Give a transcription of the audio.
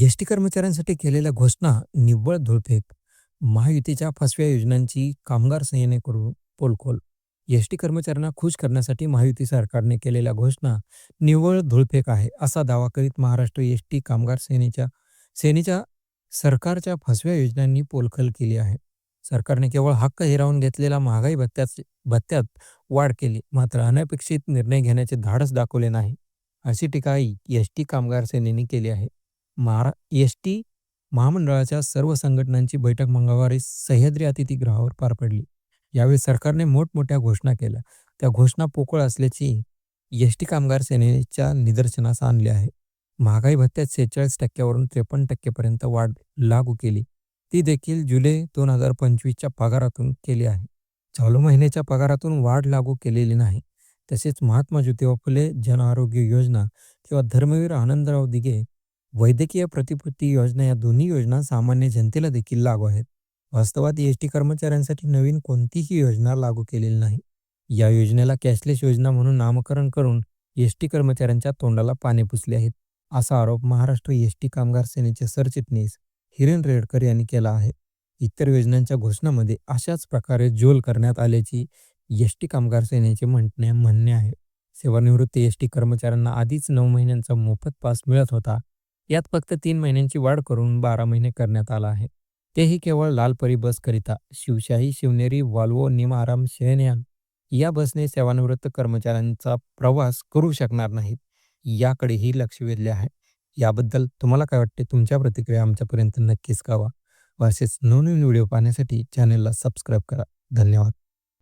S T कर्मचाऱ्यांसाठी केलेल्या घोषणा निव्वळ धुळफेक. महायुतीच्या फसव्या योजनांची कामगार सेनेकडून पोलखोल. एस टी कर्मचाऱ्यांना खुश करण्यासाठी महायुती सरकारने केलेल्या घोषणा निव्वळ धुळफेक आहे, असा दावा करीत महाराष्ट्र एस टी कामगार सेनेच्या सेनेच्या सरकारच्या फसव्या योजनांनी पोलखल केली आहे. सरकारने केवळ हक्क हिरावून घेतलेल्या महागाई भत्त्यात भत्त्यात वाढ केली, मात्र अनपेक्षित निर्णय घेण्याचे धाडस दाखवले नाही, अशी टीकाही एस टी कामगार सेनेने केली आहे. महारा एस टी महामंडळाच्या सर्व संघटनांची बैठक मंगळवारी सह्याद्री अतिथीगृहावर पार पडली. यावेळी सरकारने मोठमोठ्या घोषणा केल्या. त्या घोषणा पोकळ असल्याची एस टी कामगार सेनेच्या निदर्शनास आणले आहे. महागाई भत्त्यात सेहेचाळीस टक्क्यावरून त्रेपन्न टक्केपर्यंत वाढ लागू केली. ती देखील जुलै दोन हजार पंचवीसच्या पगारातून केली आहे. चालू महिन्याच्या पगारातून वाढ लागू केलेली नाही. तसेच महात्मा ज्योतिबा फुले जनआरोग्य योजना किंवा धर्मवीर आनंदराव दिघे वैद्यकीय प्रतिपूर्ती योजना या दोन्ही योजना सामान्य जनतेला देखील लागू आहेत. वास्तवात एस टी कर्मचाऱ्यांसाठी नवीन कोणतीही योजना लागू केलेली नाही. या योजनेला कॅशलेस योजना म्हणून नामकरण करून एस टी कर्मचाऱ्यांच्या तोंडाला पाने पुसले आहेत, असा आरोप महाराष्ट्र एस टी कामगार सेनेचे सरचिटणीस हिरेन रेडकर यांनी केला आहे. इतर योजनांच्या घोषणामध्ये अशाच प्रकारे जोल करण्यात आल्याची एस टी कामगार सेनेचे म्हणणे म्हणणे आहे. सेवानिवृत्त एस टी कर्मचाऱ्यांना आधीच नऊ महिन्यांचा मोफत पास मिळत होता. यात फक्त तीन महिन्यांची वाढ करून बारा महिने करण्यात आला आहे. तेही केवळ लालपरी बसकरिता. शिवशाही, शिवनेरी, वाल्वो निमाराम शयनयान या बसने सेवानिवृत्त कर्मचाऱ्यांचा प्रवास करू शकणार नाहीत, याकडेही लक्ष वेधले आहे. याबद्दल तुम्हाला काय वाटते? तुमच्या प्रतिक्रिया आमच्यापर्यंत नक्कीच कळवा. वर्सेस नवनवीन व्हिडिओ पाहण्यासाठी चॅनेलला सबस्क्राईब करा. धन्यवाद.